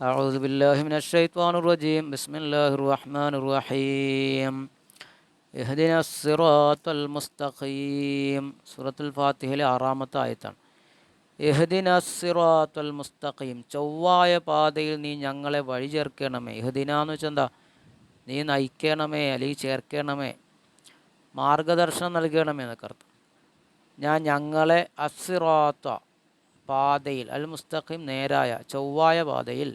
أعوذ بالله من الشيطان الرجيم بسم الله الرحمن الرحيم اهدنا الصراط المستقيم സൂറത്തുൽ ഫാത്തിഹയിലെ ആറാമത്തെ ആയത്താണ് ഇഹ്ദിന സിറാത്തുൽ മുസ്തഖീം ചൊവ്വായ പാതയിൽ നീ ഞങ്ങളെ വഴി ചേർക്കണമേ ഇഹ്ദിന എന്ന് വെച്ചാൽ എന്താ നീ നയിക്കണമേ അല്ലെങ്കിൽ ചേർക്കണമേ മാർഗദർശനം നൽകണമേ എന്നൊക്കെ അർത്ഥം ഞാൻ ഞങ്ങളെ അസിറാത്ത പാതയിൽ അൽ മുസ്തഖീം നേരായ ചൊവ്വായ പാതയിൽ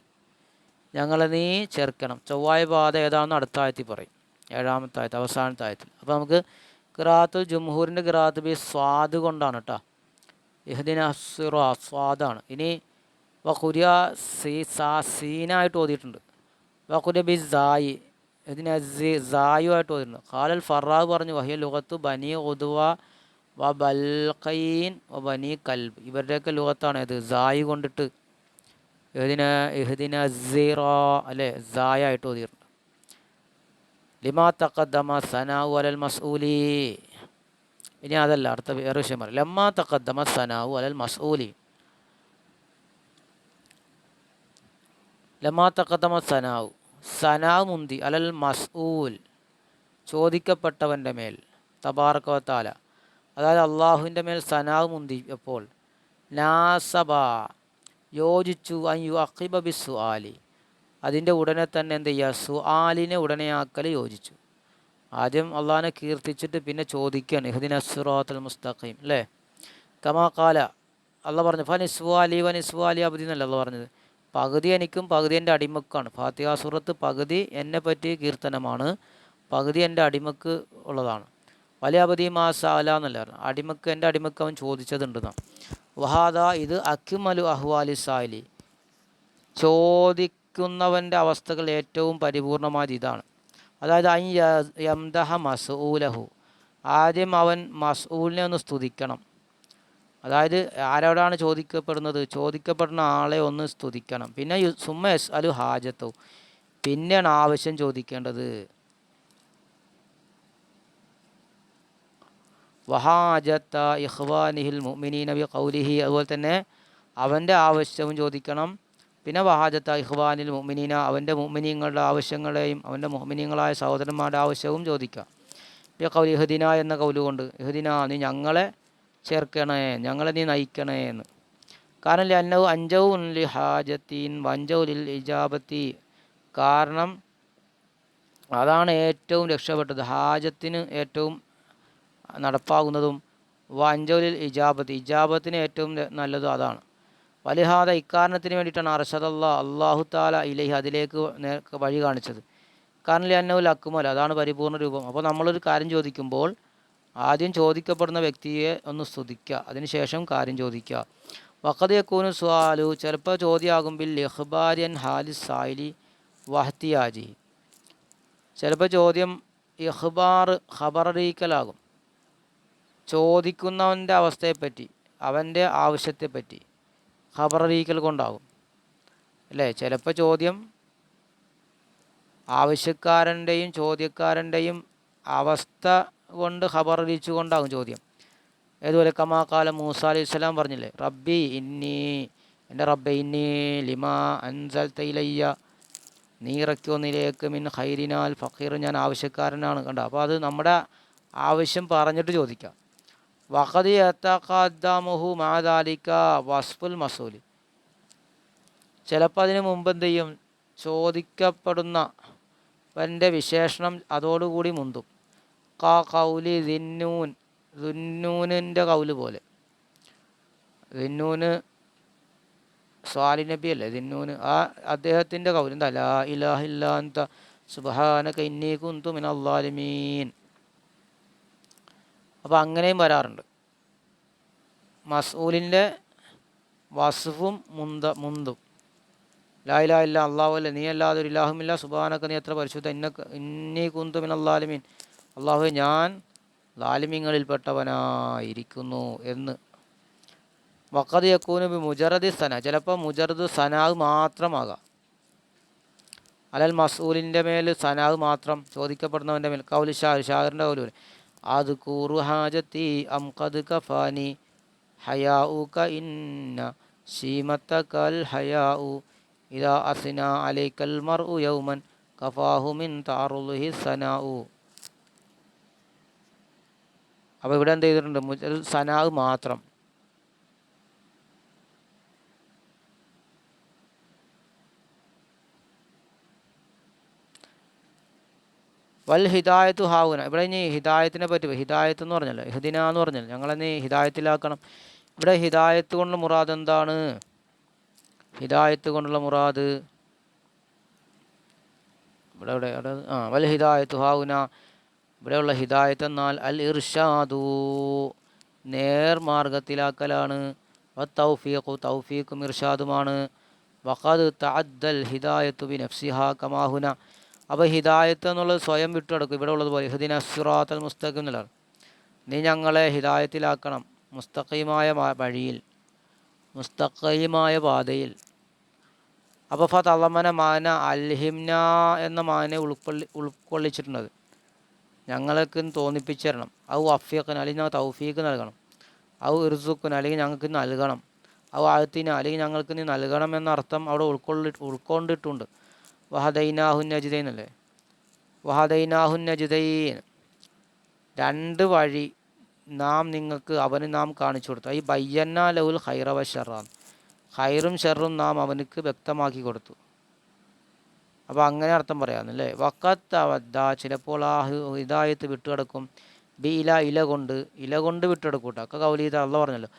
ഞങ്ങളെ നീ ചേർക്കണം ചൊവ്വായ പാത ഏതാണെന്ന് അടുത്ത ആയത്തിൽ പറയും. ഏഴാമത്തെ ആയത്ത് അവസാനത്തെ ആയത്തിൽ. അപ്പോൾ നമുക്ക് ഖിറാത്ത് ജുംഹൂറിന്റെ ഖിറാത്ത് ബി സ്വാദ് കൊണ്ടാണ് കേട്ടോ ഇഹദിന സിറ സ്വാദാണ്. ഇനി വഖുരിയ സീ സാ സീനായിട്ട് ഓതിയിട്ടുണ്ട്. വഖുരിയ ബി സായി ഇതിന് സായു ആയിട്ട് ഓതിയിട്ടുണ്ട്. ഖാലൽ ഫറാഖ് പറഞ്ഞു വഹിയ ലുഗത്ത് ബനി ഉദുവ വ ബൽഖൈൻ വ ബനി കൽബ്. ഇവരുടെയൊക്കെ ലുഗത്താണ് ഇത് സായി കൊണ്ടിട്ട് ഇതിന് ഇഹദിന സീറ അല്ലേ? സായ ആയിട്ട് ഓതിയിട്ടുണ്ട്. ലിമാ തഖദ്ദമ സനാഉ അലൽ മസ്ഊലി. ഇനി അതല്ല അടുത്ത വേറെ വിഷയം പറയും. ലമ്മാ തഖദ്ദമ സനാഉ അലൽ മസ്ഊലി. ലമ്മാ തഖദ്ദമ സനാഉ. സനാവ് മുന്തി അലൽ മസ്ഊൽ. ചോദിക്കപ്പെട്ടവന്റെ മേൽ തബാർക്കവത്താല അതായത് അള്ളാഹുവിന്റെ മേൽ സനാവ് മുന്തി എപ്പോൾ നാസബ യോജിച്ചു അയ്യു അഖിബ ബി സുആലി അതിന്റെ ഉടനെ തന്നെ എന്ത് ചെയ്യുക? സുആലിനെ ഉടനെയാക്കൽ യോജിച്ചു. ആദ്യം അള്ളാഹാനെ കീർത്തിച്ചിട്ട് പിന്നെ ചോദിക്കുകയാണ് ഇഹദിൻ അസുറാത്തുൽ മുസ്തഖീം അല്ലേ? കമാ കാല അള്ള പറഞ്ഞു ഫ നിസ്വാലി വ നിസ്വാലി അബദി എന്നല്ല അള്ള പറഞ്ഞത്? പകുതി എനിക്കും പകുതി എന്റെ അടിമക്കാണ്. ഫാത്തിഹ സൂറത്ത് പകുതി എന്നെ പറ്റിയ കീർത്തനമാണ്. പകുതി എന്റെ അടിമക്ക് ഉള്ളതാണ്. വലിയ അവധി മാസാല എന്നല്ല പറഞ്ഞു അടിമക്ക് എന്റെ അടിമക്ക് അവൻ ചോദിച്ചതുണ്ടെന്നാണ് വഹാദ ഇത് അക്മലു അഹ്വാലി സാലി. ചോദിക്കുന്നവന്റെ അവസ്ഥകൾ ഏറ്റവും പരിപൂർണമായത് ഇതാണ്. അതായത് അൻ യംദഹ മസൂലഹു. ആദ്യം അവൻ മസൂലിനെ ഒന്ന് സ്തുതിക്കണം. അതായത് ആരോടാണ് ചോദിക്കപ്പെടുന്നത്? ചോദിക്കപ്പെടുന്ന ആളെ ഒന്ന് സ്തുതിക്കണം. പിന്നെ സുമ്മ എസ് അലു ഹാജത്തു. പിന്നെയാണ് ആവശ്യം ചോദിക്കേണ്ടത്. വഹാജത്ത ഇഹ്വാനിഹിൽ മുഅ്മിനീന ബി കൗലിഹി അതുപോലെ തന്നെ അവന്റെ ആവശ്യവും ചോദിക്കണം. പിന്നെ വഹാജത്ത ഇഹ്വാനിൽ മുഅ്മിനീന അവന്റെ മുഅ്മിനീങ്ങളുടെ ആവശ്യങ്ങളെയും അവന്റെ മുഅ്മിനീങ്ങളായ സഹോദരന്മാരുടെ ആവശ്യവും ചോദിക്കാം ബി കൗലി ഇഹ്ദിന എന്ന കൗലുകൊണ്ട് കൊണ്ട് ഇഹ്ദിന നീ ഞങ്ങളെ ചേർക്കണേ ഞങ്ങളെ നീ നയിക്കണേ എന്ന്. കാരണം ലന്നവ് അഞ്ചവും ലി ഹാജത്തീൻ വഞ്ചൗലിൽ ഇജാബത്തി. കാരണം അതാണ് ഏറ്റവും രക്ഷപ്പെട്ടത്. ഹാജത്തിന് ഏറ്റവും നടപ്പാകുന്നതും വാഞ്ചോലിൽ ഇജാബത്ത് ഇജാബത്തിന് ഏറ്റവും നല്ലത് അതാണ്. വലിഹാദ ഇക്കാരണത്തിന് വേണ്ടിയിട്ടാണ് അർഷദല്ല അള്ളാഹു താല ഇലഹി അതിലേക്ക് വഴി കാണിച്ചത്. കാരണം അന്നവുൽ അക്കുമൽ അതാണ് പരിപൂർണ രൂപം. അപ്പോൾ നമ്മളൊരു കാര്യം ചോദിക്കുമ്പോൾ ആദ്യം ചോദിക്കപ്പെടുന്ന വ്യക്തിയെ ഒന്ന് സ്തുതിക്കുക അതിനുശേഷം കാര്യം ചോദിക്കുക വക്കതയക്കൂനു യക്കൂനു സ്വാലു ചിലപ്പോൾ ചോദ്യമാകുമ്പോൾ ഇഹ്ബാരിയൻ ഹാലി സായിലി വഹത്തിയാജി ചിലപ്പോൾ ചോദ്യം ഇഹ്ബാർ ഖബററിയിക്കലാകും. ചോദിക്കുന്നവന്റെ അവസ്ഥയെപ്പറ്റി അവന്റെ ആവശ്യത്തെപ്പറ്റി ഖബററിയിക്കൽ കൊണ്ടാകും. അല്ലേ? ചിലപ്പോൾ ചോദ്യം ആവശ്യക്കാരന്റെയും ചോദ്യക്കാരന്റെയും അവസ്ഥ കൊണ്ട് ഖബററിയിച്ചു കൊണ്ടാകും ചോദ്യം. ഏതുപോലെ? കമാക്കാലം മൂസ അലൈഹി സ്വലാം പറഞ്ഞില്ലേ? റബ്ബി ഇന്നി എന്റെ റബ്ബെ ഇന്നി ലിമാ അൻസൽ തൈലയ്യ നീറയ്ക്കോ ഇറക്കിയൊന്നിലേക്ക് മിൻ ഹൈരിനാൽ ഫഖീർ ഞാൻ ആവശ്യക്കാരനാണ്. കണ്ട? അപ്പോൾ അത് നമ്മുടെ ആവശ്യം പറഞ്ഞിട്ട് ചോദിക്കാം. വഖദി എത്തഖദ്ദമുഹു മാദാലിക്ക വസ്ഫുൽ മസൂലി. ചിലപ്പോൾ അതിന് മുമ്പ് എന്ത് ചെയ്യും? ചോദിക്കപ്പെടുന്ന വന്റെ വിശേഷണം അതോടുകൂടി മുന്തും. കാ കൗലി ദിന്നൂൻ ദിന്നൂനിന്റെ കൗൽ പോലെ. ദിന്നൂന് സ്വാലി നബി അല്ലേ ദിന്നൂന് ആ അദ്ദേഹത്തിന്റെ കൗൽ എന്താ? ലാ ഇലാഹില്ലാന്ത സുബഹാനക ഇന്നി കുന്തു മിൻ അള്ളാലിമീൻ അപ്പോൾ അങ്ങനെയും വരാറുണ്ട്. മസൂലിന്റെ വസുഫും മുന്ത മുന്തും. ലാ ഇലാ ഇല്ല അള്ളാഹു അല്ല? നീ അല്ലാതെ ഒരു ഇലാഹുമില്ല സുബാനൊക്കെ നീ എത്ര പരിശുദ്ധ? ഇന്ന ഇന്നി കുന്തുമിൻ അള്ളാലിമീൻ അള്ളാഹു ഞാൻ ലാലിമ്യങ്ങളിൽപ്പെട്ടവനായിരിക്കുന്നു എന്ന്. വക്കത് യക്കൂന് മുജറദി സന. ചിലപ്പോൾ മുജറദ് സനാവ് മാത്രമാകാം. അലൽ മസൂലിന്റെ മേൽ സനാവ് മാത്രം ചോദിക്കപ്പെടുന്നവന്റെ മേൽ കൗലി ഷാ ഷാഹിറിന്റെ കൗലു അത് കൂറു ഹാജത്തി അം കത് കഫാനി. ഹയാഉ ക ഇന്ന സീമത്ത കൽ ഹയാഉ ഇതാ അസിന അലൈക്കൽ മർ ഉ യൗമൻ കഫാഹുമിൻ താറുലുഹി സനാഉ അപ്പോൾ ഇവിടെ എന്ത് ചെയ്തിട്ടുണ്ട്? സനാവ് മാത്രം. വൽ ഹിദായത്തു ഹാവുന. ഇവിടെ ഇനി ഹിദായത്തിനെ പറ്റി ഹിദായത്ത് എന്ന് പറഞ്ഞല്ലോ. ഹിദിന എന്ന് പറഞ്ഞല്ലോ. ഞങ്ങളെന്നെ ഹിദായത്തിലാക്കണം. ഇവിടെ ഹിദായത്ത് കൊണ്ടുള്ള മുറാദ് എന്താണ്? ഹിദായത്ത് കൊണ്ടുള്ള മുറാദ്. ഇവിടെ ഇവിടെ ആ വൽ ഹിദായത്തു ഹാവുന. ഇവിടെയുള്ള ഹിദായത്ത് എന്നാൽ അൽ ഇർഷാദു. നേർമാർഗത്തിലാക്കലാണ് തൗഫീഖു തൗഫീഖും ഇർഷാദുമാണ്. വഖദ് തഅദ്ദൽ ഹിദായത്തു ബി നഫ്സിഹ കമാഹുന അപ്പോൾ ഹിദായത്ത് എന്നുള്ളത് സ്വയം വിട്ടുകിടക്കും ഇവിടെ ഉള്ളതുപോലെ ഹിദിന സിറാത്തൽ മുസ്തഖിം എന്നുള്ളതാണ് നീ ഞങ്ങളെ ഹിദായത്തിലാക്കണം മുസ്തഖീമായ വഴിയിൽ മുസ്തഖീമായ പാതയിൽ. അപ്പോൾ ഫ തളമന മാന അൽഹിംന എന്ന മാനെ ഉൾക്കൊള്ളി ഉൾക്കൊള്ളിച്ചിട്ടുണ്ടത്. ഞങ്ങൾക്ക് തോന്നിപ്പിച്ചു തരണം ഔ അഫീഖിന് അല്ലെങ്കിൽ ഞങ്ങൾ തൗഫീഖ് നൽകണം. ഔ ഇർസുക്കിന് അല്ലെങ്കിൽ ഞങ്ങൾക്ക് നൽകണം. ഔ ആഴത്തിന് അല്ലെങ്കിൽ ഞങ്ങൾക്ക് നീ നൽകണം എന്ന അർത്ഥം അവിടെ ഉൾക്കൊള്ളി ഉൾക്കൊണ്ടിട്ടുണ്ട്. അല്ലേ? വഹദൈനാഹുൻ നജിദൈൻ. രണ്ട് വഴി നാം നിങ്ങൾക്ക് അവന് നാം കാണിച്ചു കൊടുത്തു. ഈ ബയ്യന്ന ലഹുൽ ഹൈറവ ഷെറാൻ ഹൈറും ഷെറും നാം അവനക്ക് വ്യക്തമാക്കി കൊടുത്തു. അപ്പോൾ അങ്ങനെ അർത്ഥം പറയാമെന്നല്ലേ വക്കത്ത് അവദ്ദ ചിലപ്പോൾ ആ ഹിദായത്ത് വിട്ടുകിടക്കും. ബി ഇല ഇല കൊണ്ട് ഇല കൊണ്ട് വിട്ടെടുക്കും കേട്ടോ അക്ക കൗലീത അള്ള പറഞ്ഞല്ലോ.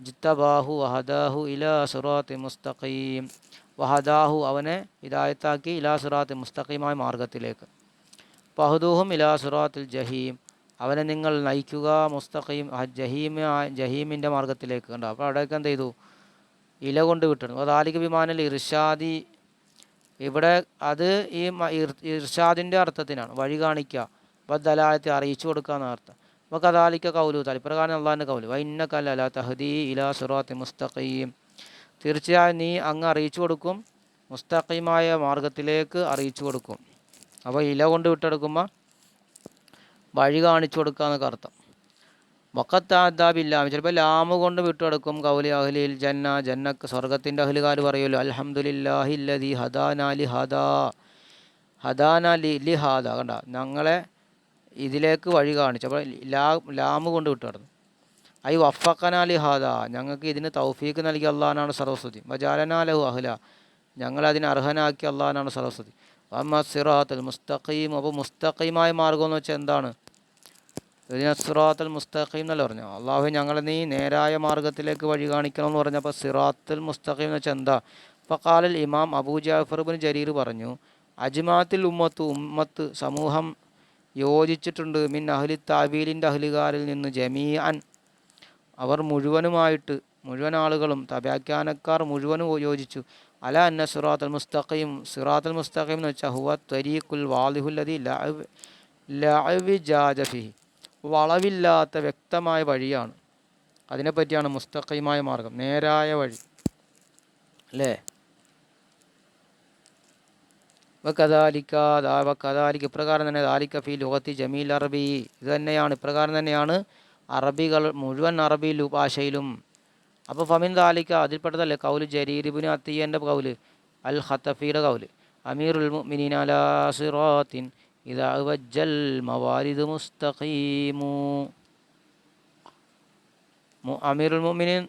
ജിത്തബാഹു അഹദാഹു ഇല സുറാത്തി മുസ്തഖീം. വഹദാഹു അവനെ ഹിദായത്താക്കി ഇലാ സുറാത്ത് മുസ്തഖീമായ മാർഗത്തിലേക്ക്. പഹദൂഹും ഇലാ സുറാത്തിൽ ജഹീം. അവനെ നിങ്ങൾ നയിക്കുക മുസ്തഖീം ജഹീമ ജഹീം ജഹീമിന്റെ മാർഗത്തിലേക്ക് കണ്ടോ. അപ്പോൾ അവിടേക്ക് എന്ത് ചെയ്തു? ഇല കൊണ്ട് വിട്ടിടുന്നു അതാലിക വിമാനിൽ ഇർഷാദി. ഇവിടെ അത് ഈ ഇർഷാദിന്റെ അർത്ഥത്തിനാണ്. വഴി കാണിക്കുക. അപ്പോൾ ദലാലത്തെ അറിയിച്ചു കൊടുക്കുക എന്ന അർത്ഥം. അപ്പോൾ കഥാലിക്ക കൗലു തലിപ്രകാരം അള്ളാഹിന്റെ കൗലു. വൈന്ന കല്ല തഹദി ഇലാ സുറാത്തി മുസ്തഖീം. തീർച്ചയായും നീ അങ്ങ് അറിയിച്ചു കൊടുക്കും. മുസ്തഖീമായ മാർഗത്തിലേക്ക് അറിയിച്ചു കൊടുക്കും. അപ്പോൾ ഇല കൊണ്ട് വിട്ടെടുക്കുമ്പോൾ വഴി കാണിച്ചു കൊടുക്കുക എന്നൊക്കെ അർത്ഥം. വക്കത്താദാബില്ലാം ചിലപ്പോൾ ലാമ് കൊണ്ട് വിട്ടെടുക്കും കൗലി അഹ്ലിൽ ജന്ന ജന്നക്ക് സ്വർഗത്തിന്റെ അഹ്ലുകാർ പറയുമല്ലോ അൽഹംദുലില്ലാഹി ലദി ഹദാനാലി ഹദാ. ഹദാനാലി ലി ഹാദ. കണ്ട? ഞങ്ങളെ ഇതിലേക്ക് വഴി കാണിച്ചു. അപ്പോൾ ലാ ലാമ് കൊണ്ട് വിട്ടുകിടന്നു ഐ വഫക്കന ലി ഹാദ. ഞങ്ങൾക്ക് ഇതിന് തൗഫീക്ക് നൽകിയ അള്ളഹാനാണ് സർവസ്വതി വജാലന ലഹു അഹ്ല. ഞങ്ങളതിന് അർഹനാക്കി അള്ളഹാനാണ് സർവസ്വതി അമ്മ സിറാത്തൽ മുസ്തഖീം. അപ്പോൾ മുസ്തഖീമായ മാർഗം എന്ന് വെച്ചാൽ എന്താണ്? ഇതിനെ സിറാത്തൽ മുസ്തഖീം എന്നല്ല പറഞ്ഞു അള്ളാഹു ഞങ്ങളെ നീ നേരായ മാർഗത്തിലേക്ക് വഴി കാണിക്കണം എന്ന് പറഞ്ഞപ്പോൾ സിറാത്തുൽ മുസ്തഖീം എന്ന് വെച്ചാൽ എന്താ? ഫക്കാലിൽ ഇമാം അബൂ ജാഫർ ബിൻ ജരീർ പറഞ്ഞു അജ്മാത്തിൽ ഉമ്മത്ത് ഉമ്മത്ത് സമൂഹം യോജിച്ചിട്ടുണ്ട്. മിൻ അഹ്ലി താബീലിന്റെ അഹ്ലുകാരിൽ നിന്ന് ജമീഅൻ അവർ മുഴുവനുമായിട്ട് മുഴുവൻ ആളുകളും തബ്യാഖ്യാനക്കാർ മുഴുവനും യോജിച്ചു. അല അന്ന സിറാത്തുൽ മുസ്തഖീം സിറാത്തുൽ മുസ്തഖീം എന്ന് വെച്ചാൽ ഹുവ ത്വരീഖുൽ വാലിഹുല്ലതി ലഅവി ജാജഫിഹി വളവില്ലാത്ത വ്യക്തമായ വഴിയാണ്. അതിനെപ്പറ്റിയാണ് മുസ്തഖീമായ മാർഗം നേരായ വഴി. അല്ലേ? വക്കദാലിക്ക ദാ വക്കദാലിക്ക് ഇപ്രകാരം തന്നെ ദാലിക്ക ഫി ലുഗത്തി ജമീൽ അറബി. ഇത് തന്നെയാണ് ഇപ്രകാരം തന്നെയാണ് അറബികൾ മുഴുവൻ അറബി ഭാഷയിലും. അപ്പോൾ ഫമിൻ ദാലിക്ക അതിൽപ്പെട്ടതല്ലേ കൗൽ? ജരീരിബിന് അത്തിയന്റെ കൗൽ അൽ ഹത്തഫിയുടെ കൗൽ. അമീറുൽ മുഅ്മിനീന അലാ സിറാത്തിൻ ഇദാ വജ്ജൽ മവാരിദ് മുസ്തഖീമു. അമീറുൽ മുഅ്മിനീൻ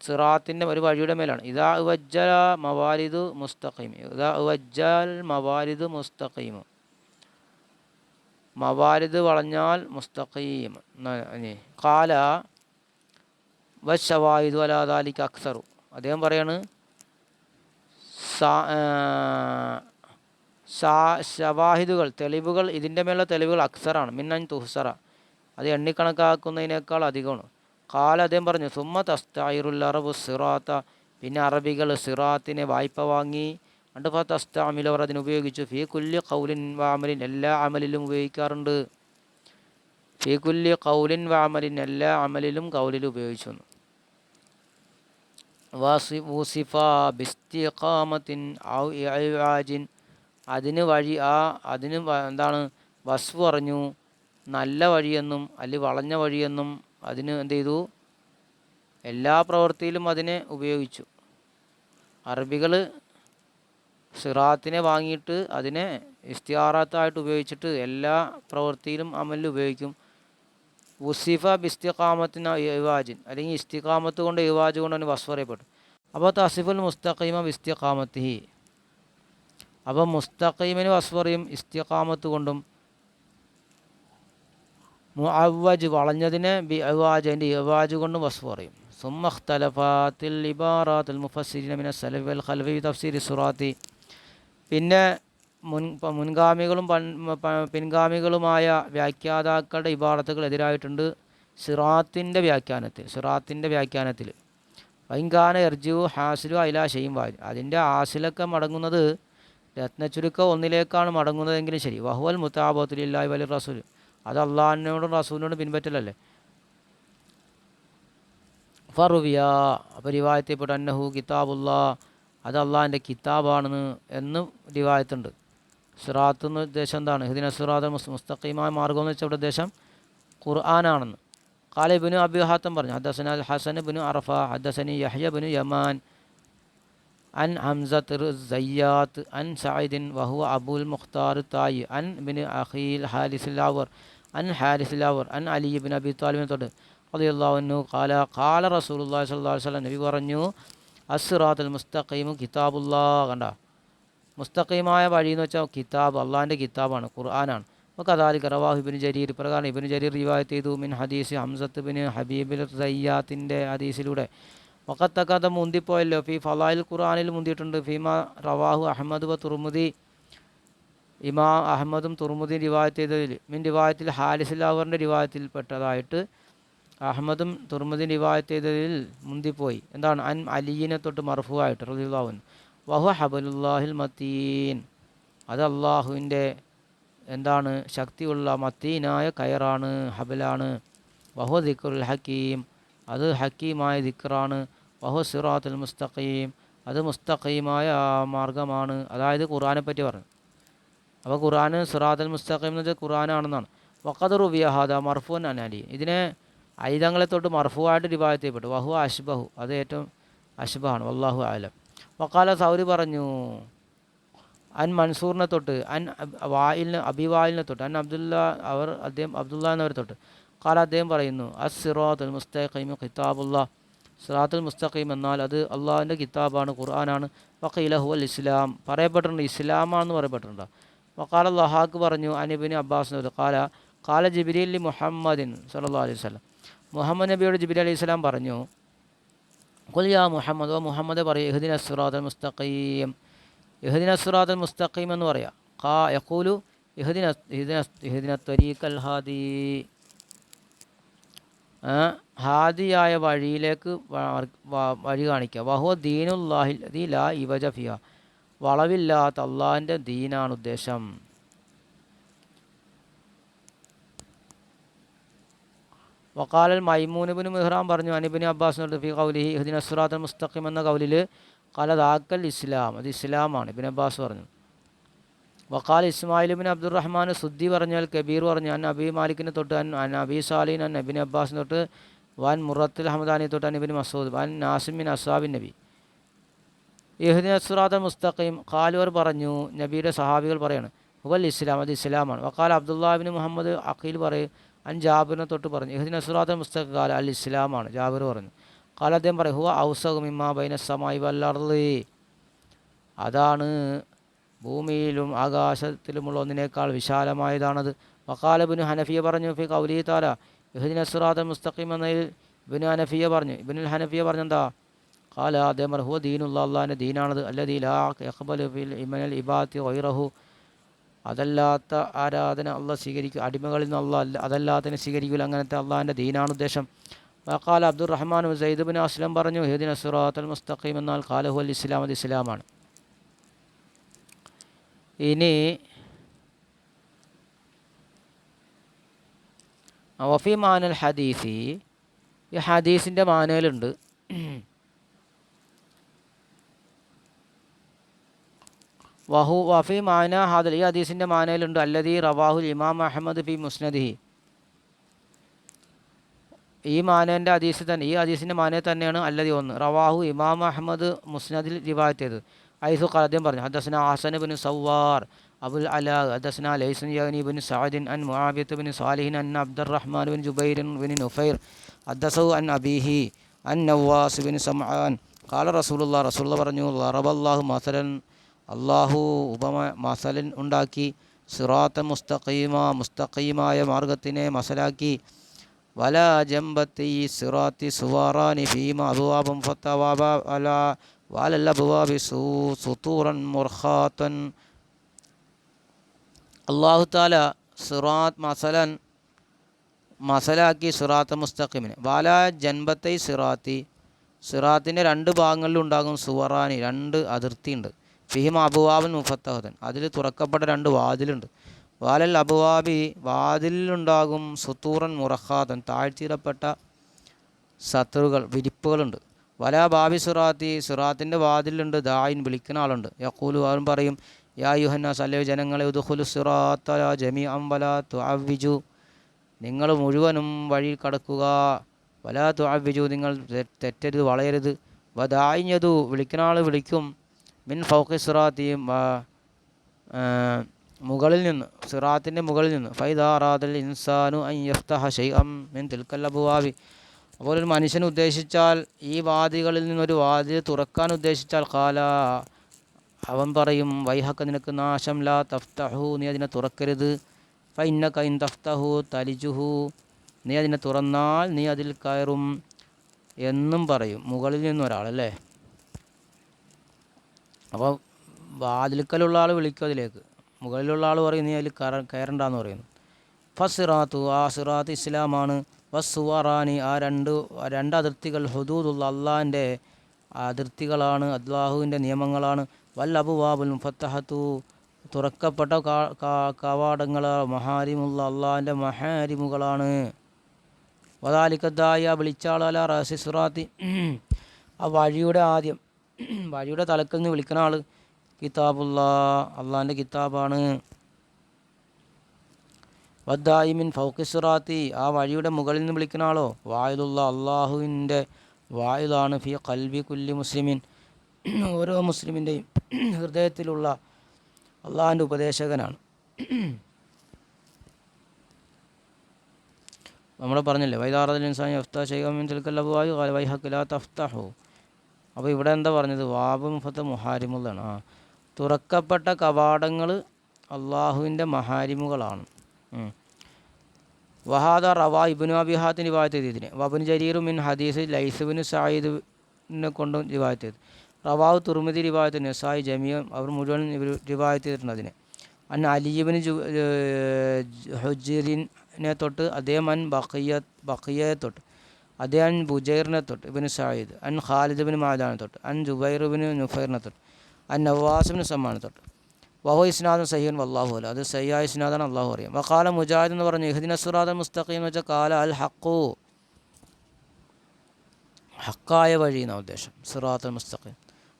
സിറാത്തിന്റെ ഒരു വഴിയുടെ മേലാണ്. ഇതാ വജ്ജല മവാലിദ് മുസ്തഖീം ഇതാ വജ്ജൽ മവാലിദ് മുസ്തഖീം മവാരിദ് വളഞ്ഞാൽ മുസ്തഖീം. കാല വശവായിദു അലാദാലിക്ക് അക്സറു. അദ്ദേഹം പറയാണ് ഷവാഹിദുകൾ തെളിവുകൾ ഇതിന്റെ മേലുള്ള തെളിവുകൾ അക്സറാണ്. മിന്നൻ തുഹ്സറ. അത് എണ്ണിക്കണക്കാക്കുന്നതിനേക്കാൾ അധികമാണ്. കാല അദ്ദേഹം പറഞ്ഞു സുമ്മ തസ്തായിറുൽ അറബ് സിറാത്ത. പിന്നെ അറബികൾ സിറാത്തിനെ വായ്പ വാങ്ങി അണ്ട് ഫ തസ്താമിൽ അവർ അതിനുപയോഗിച്ചു ഫീ കുല്ലി കൗലിൻ വാമലിൻ എല്ലാ അമലിലും ഉപയോഗിക്കാറുണ്ട്. ഫീ കുല്ലി കൗലിൻ വാമലിൻ എല്ലാ അമലിലും കൗലിൽ ഉപയോഗിച്ചു വൂസിഫ ബിസ്തിഖാമത്തിൻ ഔ ഇഅ്വാജിൻ. അതിന് വഴി ആ അതിന് എന്താണ് വസ് പറഞ്ഞു നല്ല വഴിയെന്നും അല്ലെങ്കിൽ വളഞ്ഞ വഴിയെന്നും അതിന് എന്ത് ചെയ്തു? എല്ലാ പ്രവൃത്തിയിലും അതിനെ ഉപയോഗിച്ചു. അറബികൾ സിറാത്തിനെ വാങ്ങിയിട്ട് അതിനെ ഇസ്തിയാറാത്തായിട്ട് ഉപയോഗിച്ചിട്ട് എല്ലാ പ്രവൃത്തിയിലും അമലിൽ ഉപയോഗിക്കും. ഉസിഫ ബിസ്തിഖാമത്തിന് ഇവാജിൻ അല്ലെങ്കിൽ ഇസ്തിഖാമത്ത് കൊണ്ട് ഇവാജ് കൊണ്ട് അവന് വസ്വറയപ്പെട്ടു. അപ്പോൾ തസിഫുൽ മുസ്തഖീമ ബിസ്തിഖാമത്തിഹി. അപ്പോൾ മുസ്തഖീമിന് വസ്വറയും ഇസ്തിഖാമത്ത് കൊണ്ടും മുഅവ്വജ് വളഞ്ഞതിനെ ബി അവാജ് അതിന്റെ ഇവാജ് കൊണ്ടും വസ്ഫ് പറയും സുമ്മഖ്തലഫാത്തിൽ ഇബാറാത്തുൽ മുഫസ്സിരിന മിന സലഫി വൽ ഖൽഫി തഫ്സീർ സുറാത്തി. പിന്നെ മുൻ മുൻഗാമികളും പൻ- പിൻഗാമികളുമായ വ്യാഖ്യാതാക്കളുടെ ഇബാറത്തുകൾ എതിരായിട്ടുണ്ട് സിറാത്തിന്റെ വ്യാഖ്യാനത്തിൽ സിറാത്തിന്റെ വ്യാഖ്യാനത്തിൽ. വൈങ്കാന എർജു ഹാസിലു അയില ഷെയ്യും വാജ് അതിന്റെ ആസിലൊക്കെ മടങ്ങുന്നത് രത്നച്ചുരുക്ക ഒന്നിലേക്കാണ് മടങ്ങുന്നതെങ്കിലും ശരി. വഹുവൽ മുത്താബത്തുലില്ലാഹി വലി റസൂൽ അത് അള്ളാഹിനോടും റസൂലിനോടും പിൻപറ്റലല്ലേ? ഫറുവിയ അപ്പോൾ അന്നഹു കിതാബുല്ലാ അത് അള്ളാഹിന്റെ കിതാബാണെന്ന് എന്ന് രിവായത്തുണ്ട് സുറാത്ത് എന്ന ഉദ്ദേശം എന്താണ്? ഹിദിന സിറാത്ത് മുസ്തഖീമായ മാർഗം എന്ന് വെച്ചാൽ അവിടെ ഉദ്ദേശം ഖുർആാനാണെന്ന്. കാലി ബിനു അബിഹാത്തം പറഞ്ഞു ഹദ്സന അൽ ഹസൻ ബിനു അറഫ ഹദ്സനി യഹ്യ ബിനു യമാൻ അൻ ഹംസത്ത് സയ്യാത്ത് അൻ സയ്ദിൻ വഹു അബുൽ മുഖ്താർ തായ് അൻ ബിൻ അഖീൽ ഹാരിസിലാവർ അൻ ഹാരിസിലാവർ അൻ അലി ബിൻ അബി താലിബിനെ തൊട്ട്. അതിയുള്ള കാല കാല റസൂൽ അള്ളാഹി സ്വല്ലാ വസ്ലം നബി പറഞ്ഞു അസ്റാത്തുൽ മുസ്തഖീമു കിതാബുല്ലാ കണ്ട. മുസ്തഖീമായ വഴി എന്ന് വെച്ചാൽ കിതാബ് അള്ളാഹിന്റെ കിതാബാണ് ഖുർആനാണ്. അപ്പോൾ കഥാലി കറവാഹു ഇബിന് ജരീർ പ്രകാരം ഇബിന് ജരീർ റിവായത്ത് ചെയ്തു മിൻ ഹദീസ് ഹംസത്ത് ബിൻ ഹബീബിൽ സയ്യാത്തിന്റെ ഹദീസിലൂടെ. വക്കത്തക്കഥ മുന്തിപ്പോയല്ലോ ഫി ഫലായിൽ ഖുർആാനിൽ മുന്തിയിട്ടുണ്ട് ഫീമ റവാഹു അഹമ്മദ് വ തുർമുദി ഇമാ അഹമ്മദും തുർമുദിയും റിവായത്ത് ചെയ്തതിൽ മിൻ റിവായത്തിൽ ഹാലിസുല്ലാവറിന്റെ റിവായത്തിൽപ്പെട്ടതായിട്ട് അഹമ്മദും തുർമദിൻ റിവായത്ത് ചെയ്തതിൽ മുന്തിപ്പോയി. എന്താണ്? അൻ അലീനെ തൊട്ട് മർഫുവായിട്ട് റദിയുള്ളാഹുൻ വഹു ഹബലുല്ലാഹിൽ മത്തീൻ. അത് അള്ളാഹുവിന്റെ എന്താണ്? ശക്തിയുള്ള മത്തീനായ കയറാണ് ഹബലാണ്. വഹു ദിക്റുൽ ഹക്കീം. അത് ഹക്കീമായ ദിക്റാണ്. വഹു സിറാത്തുൽ മുസ്തഖീം. അത് മുസ്തഖീമായ മാർഗമാണ്. അതായത് ഖുർആനെ പറ്റി പറഞ്ഞു. അപ്പോൾ ഖുർആൻ സിറാത്തുൽ മുസ്തഖീം എന്ന് വെച്ചാൽ ഖുർആനാണെന്നാണ്. വഖദർ വിയഹാദ മർഫുൻ അനാലി ഇതിനെ ഐതങ്ങളെ തൊട്ട് മർഫുവായിട്ട് റിവായത്ത് ചെയ്യപ്പെട്ടു. വഹു അഷ്ബഹു അത് ഏറ്റവും അഷ്ബഹാണ് വല്ലാഹു ആലം വക്കാല സൗരി പറഞ്ഞു അൻ മൻസൂറിനെ തൊട്ട് അൻ വായിലിന് അബിവായിലിനെ തൊട്ട് അൻ അബ്ദുല്ല അവർ അദ്ദേഹം അബ്ദുല്ല എന്നവരെ തൊട്ട്. കാല അദ്ദേഹം പറയുന്നു അസ് സിറാത്തുൽ മുസ്തഖീം കിതാബുല്ലാ സിറാത്തുൽ മുസ്തഖീം എന്നാൽ അത് അള്ളാഹുവിന്റെ കിതാബാണ് ഖുർആനാണ്. വക്കീലഹു അൽ ഇസ്ലാം. പറയപ്പെട്ടിട്ടുണ്ട് ഇസ്ലാമാണെന്ന് പറയപ്പെട്ടിട്ടുണ്ട്. വക്കാല ലഹാക്ക് പറഞ്ഞു അനിബിന് അബ്ബാസ് കാല കാല ജിബിരി മുഹമ്മദിൻ സല്ലാ അലൈഹി സ്വലം മുഹമ്മദ് നബിയോട് ജിബിലി അലൈഹി സ്വലാം പറഞ്ഞു കൊലിയാ മുഹമ്മദ് ഓ മുഹമ്മദ് പറയും ഇഹദിൻ അസുറാദൽ മുസ്തഖീം. ഇഹദിൻ അസുറാദൽ മുസ്തഖീം എന്ന് പറയാം. കാ യക്കൂലു ഇഹദിന ഇഹദിന ഇഹദിന ത്വരീഖൽ ഹാദി. ഹാദിയായ വഴിയിലേക്ക് വഴി കാണിക്കുക. വഹോ ദീനുല്ലാഹിൽ ദീ ലാ ഇവജഫിയ വളവില്ലാത്ത അള്ളാഹിന്റെ ദീനാണ് ഉദ്ദേശം. വക്കാലൽ മൈമൂനുബിന് മെഹ്റാം പറഞ്ഞു അനിബിന് അബ്ബാസ് ഫി കൗലിഹി ഹുദിൻ അസ്റാത്ത് മുസ്തഖിം എന്ന കൗലിൽ കലതാക്കൽ ഇസ്ലാം അത് ഇസ്ലാമാണ് ഇബിൻ അബ്ബാസ് പറഞ്ഞു. വക്കാൽ ഇസ്മായിലിബിൻ അബ്ദുറഹ്മാൻ സുദ്ദി പറഞ്ഞാൽ കബീർ പറഞ്ഞു അൻ അബി മാലിക്കിനെ തൊട്ട് അൻ അബി സാലിൻ അൻ നബിൻ അബ്ബാസിനെ തൊട്ട് വൻ മുറത്തുൽ ഹമദാനി തൊട്ട് അനുബിൻ മസൂദ് വൻ നാസിമിൻ അസാബിൻ നബി. ഇഹദിൻ അസ്റാത്ത് മുസ്തഖീം ഖാലുവർ പറഞ്ഞു നബിയുടെ സഹാബികൾ പറയാണ് ഹുവൽ ഇസ്ലാം അത് ഇസ്ലാമാണ്. വക്കാൽ അബ്ദുല്ലാബിൻ മുഹമ്മദ് അഖീൽ പറയും അൻ ജാബിറിനെ തൊട്ട് പറഞ്ഞു ഇഹദിൻ അസ്റാത്ത് മുസ്തഖ് കാല അൽ ഇസ്ലാമാണ് ജാബിർ പറഞ്ഞു. കാല അദ്ദേഹം പറയും ഹുവ ഔസഖ് മിമ്മ ബൈന സമായി വല്ലർലി അതാണ് ഭൂമിയിലും ആകാശത്തിലുമുള്ള ഒന്നിനേക്കാൾ വിശാലമായതാണത്. വക്കാലബിന് ഹനഫിയ പറഞ്ഞു ഫി കൗലി താല ഇഹദിൻ അസ്റാത്ത് മുസ്തഖിം എന്നതിൽ ഇബിന് ഹനഫിയ പറഞ്ഞു. ഇബിനുൽ ഹനഫിയ പറഞ്ഞെന്താ? കാല അദ്ദേഹം ഹുവ ദീനുള്ള അള്ളാഹിന്റെ ദീനാണത് അല്ലദീ ലാ യഖ്ബലു ഫിൽ ഇമനൽ ഇബാത്തി ഗൈറഹു അതല്ലാത്ത ആരാധന അല്ല സ്വീകരിക്കും. അടിമകളിൽ നിന്ന് അള്ളാഹ് അല്ല അതല്ലാത്തതിനെ സ്വീകരിക്കില്ല അങ്ങനത്തെ അള്ളാഹിന്റെ ദീനാണ് ഉദ്ദേശം. വക്കാൽ അബ്ദുറഹ്മാൻ സൈദുബിൻ അസ്ലം പറഞ്ഞു ഹെദിൻ അസുറാത്തൽ മുസ്തഖീം എന്നാൽ കാലഹു അൽ ഇസ്ലാം അത് ഇസ്ലാമാണ്. ഇനി വഫി മാനൽ ഹദീസി ഈ ഹദീസിന്റെ മാനയിലുണ്ട് വഹു വഫി മാന ഹാദൽ ഈ ഹദീസിന്റെ മാനയിലുണ്ട് അല്ലദീ റവാഹുൽ ഇമാം അഹമ്മദ് ഫി മുസ്നദിഹി. ഈ മാനേന്റെ ഹദീസ് തന്നെ ഈ ഹദീസിന്റെ മാനയെ തന്നെയാണ് അല്ലതി ഒന്ന് റവാഹു ഇമാം അഹമ്മദ് മുസ്നദിൽ റിവായത്ത് ചെയ്തത്. ഐസു ഖാദ്യം പറഞ്ഞു ഹദസ്ന ഹസൻ ബിൻ സവാർ അബുൽ അല ഹദസ്ന ലൈസൻ യാനി ബിൻ സാദിൻ അൻ മുആബിയത്ത് ബിൻ സാലിഹിൻ അൻ അബ്ദുറഹ്മാൻ ബിൻ ജുബൈർ ബിൻ നുഫൈർ ഹദസു അൻ അബീഹി അൻ നവാസ് ബിൻ സമാൻ കാല റസൂലുള്ള റസൂലുള്ള പറഞ്ഞു റബല്ലാഹു മസലൻ അള്ളാഹു ഉപമ മസലൻ ഉണ്ടാക്കി സിറാത്ത മുസ്തഖീമ മുസ്തഖീമായ മാർഗത്തിനെ മസലാക്കി. വല ജമ്പത്തി സിറാത്തി സുവാറാനി ഭീമ അബുവാബും ഫത്തവാബ അല വാലല്ല അബുവാബി സു സുത്തൂറൻ മുർഹാത്തൻ അള്ളാഹു താല സിറാത്ത് മസലൻ മസലാക്കി സിറാത്ത് മുസ്തഖിമിന്. വാല ജൻബത്തൈ സിറാത്തി. സിറാത്തിന്റെ രണ്ട് ഭാഗങ്ങളിലുണ്ടാകും സുവറാനി രണ്ട് അതിർത്തിയുണ്ട്. ഫിഹിം അബുവാബൻ മുഫത്തഹദൻ. അതിൽ തുറക്കപ്പെട്ട രണ്ട് വാതിലുണ്ട്. വാലൽ അബുവാബി വാതിലുണ്ടാകും സുത്തൂറൻ മുറഹാദൻ താഴ്ത്തിയിടപ്പെട്ട സത്തറുകൾ വിരിപ്പുകളുണ്ട്. വല ബാബി സുറാത്തി സുറാത്തിന്റെ വാതിലുണ്ട് ദായിൻ വിളിക്കുന്ന ആളുണ്ട്. യക്കൂലു അവൻ പറയും യാ യുഹന്നാസ് അല്ലേ ജനങ്ങളെ ഉദുഹുലു സിറാത്ത ജമി അംബല തുഅവിജു നിങ്ങൾ മുഴുവനും വഴി കടക്കുക. വല തുഅവിജു നിങ്ങൾ തെറ്റരുത് വളയരുത്. വദായിഞ്ഞതു വിളിക്കുന്ന ആൾ വിളിക്കും. മിൻ ഫൗഖി സിറാത്തി മുകളിൽ നിന്ന് സിറാത്തിന്റെ മുകളിൽ നിന്ന് ഫൈദാറാദൽ ഇൻസാനു അൻ യഫ്തഹ ഷൈഅം മിൻ തിൽക്കൽ അബുവാബി. അപ്പോൾ ഒരു മനുഷ്യൻ ഉദ്ദേശിച്ചാൽ ഈ വാദികളിൽ നിന്നൊരു വാതി തുറക്കാൻ ഉദ്ദേശിച്ചാൽ കാല അവൻ പറയും വൈഹക്ക നിനക്ക് നാശം ലാ തഫ്തഹു നീ അതിനെ തുറക്കരുത്. ഫൈന്ന കൈൻ തഫ്തഹു തലിജുഹു നീ അതിനെ തുറന്നാൽ നീ അതിൽ കയറും എന്നും പറയും മുകളിൽ നിന്നൊരാളല്ലേ അപ്പോൾ വാതിൽക്കലുള്ള ആൾ വിളിക്കും അതിലേക്ക്. മുകളിലുള്ള ആൾ പറയും നീ അതിൽ കയറ കയറണ്ടെന്ന് പറയുന്നു. ഫസിറാത്തു ആ സിറാത്ത് ഇസ്ലാമാണ്. വസ്സുവറാനി ആ രണ്ട് രണ്ട് അതിർത്തികൾ ഹുദൂദുള്ള അള്ളാഹിന്റെ അതിർത്തികളാണ് അള്ളാഹുവിന്റെ നിയമങ്ങളാണ്. വൽ അബുവാബുൽ മുഫത്തഹത്തു തുറക്കപ്പെട്ട കവാടങ്ങൾ മഹാരിമുള്ള അള്ളാഹിന്റെ മഹാരിമുകളാണ്. വദാലിക്കദ്ദായ വിളിച്ചാളല റഹസി സിറാത്തി. ആ വഴിയുടെ ആദ്യം വഴിയുടെ തലക്കിൽ നിന്ന് വിളിക്കുന്ന ആൾ കിതാബുള്ള അള്ളാന്റെ കിതാബാണ്. വദ്ദായിമിൻ ഫൗക്കിസുറാത്തി ആ വഴിയുടെ മുകളിൽ നിന്ന് വിളിക്കുന്ന ആളോ? വായുലുള്ള അള്ളാഹുവിന്റെ വായുതാണ് ഫി കൽബി കുല്ലി മുസ്ലിമിൻ. ഓരോ മുസ്ലിമിന്റെയും ഹൃദയത്തിലുള്ള അള്ളാഹിന്റെ ഉപദേശകനാണ്. നമ്മൾ പറഞ്ഞില്ലേ വൈദാറദൽ ഇൻസാൻ യഫ്ത ഷെയ്ഖമിൻ തിൽക്കല്ലബു വായു വൈഹക്കില്ലാത്ത തഫ്തഹു. അപ്പോൾ ഇവിടെ എന്താ പറഞ്ഞത്? വാബ് മുഫത്ത് മുഹാരിമുള്ളാണ്. ആ തുറക്കപ്പെട്ട കവാടങ്ങൾ അള്ളാഹുവിന്റെ മഹാരിമുകളാണ്. വഹാദ റവാ ഇബിനു അബിഹാത്തിന് റിവായത്ത് ഇതിന് വബുൻ ജരീറു മിൻ ഹദീസ് ലൈസുബിന് സായിദിനെ കൊണ്ടും റിവായത്ത് ചെയ്തു. റവാവ് തുർമിതി റിവായത്ത് സായി ജമിയും അവർ മുഴുവൻ ഇവർ റിവായത്ത് ചെയ്തിട്ടുണ്ട് അതിനെ. അൻ അലീബിന് ഹുജീറിനെ തൊട്ട് അദ്ദേഹം അൻ ബക്കയ്യ ബഖിയയെ തൊട്ട്. അദ്ദേഹം അൻ ബുജൈറിനെ തൊട്ട് ഇബിന് സായിദ് അൻ ഖാലിദ് മാദാനെ തൊട്ട് അൻ ജുബൈർ ബിൻ നുഫൈറിനെ തൊട്ട് അൻ നവാസിബിന് സമ്മാനെ തൊട്ട്. വഹോ ഇസ്നാദൻ സഹീൻ വല്ലാഹു അല്ല അത് സയ്യായ ഇസ്നാദാണ് അള്ളാഹു അറിയാം. വക്കാല മുജാഹിദ് എന്ന് പറഞ്ഞു ഇഹദിന സുറാദൻ മുസ്തഖീം എന്ന് വെച്ചാൽ കാല അൽ ഹക്കു ഹക്കായ വഴി എന്നാണ് ഉദ്ദേശം? സിറാത്തൽ മുസ്തഖീം.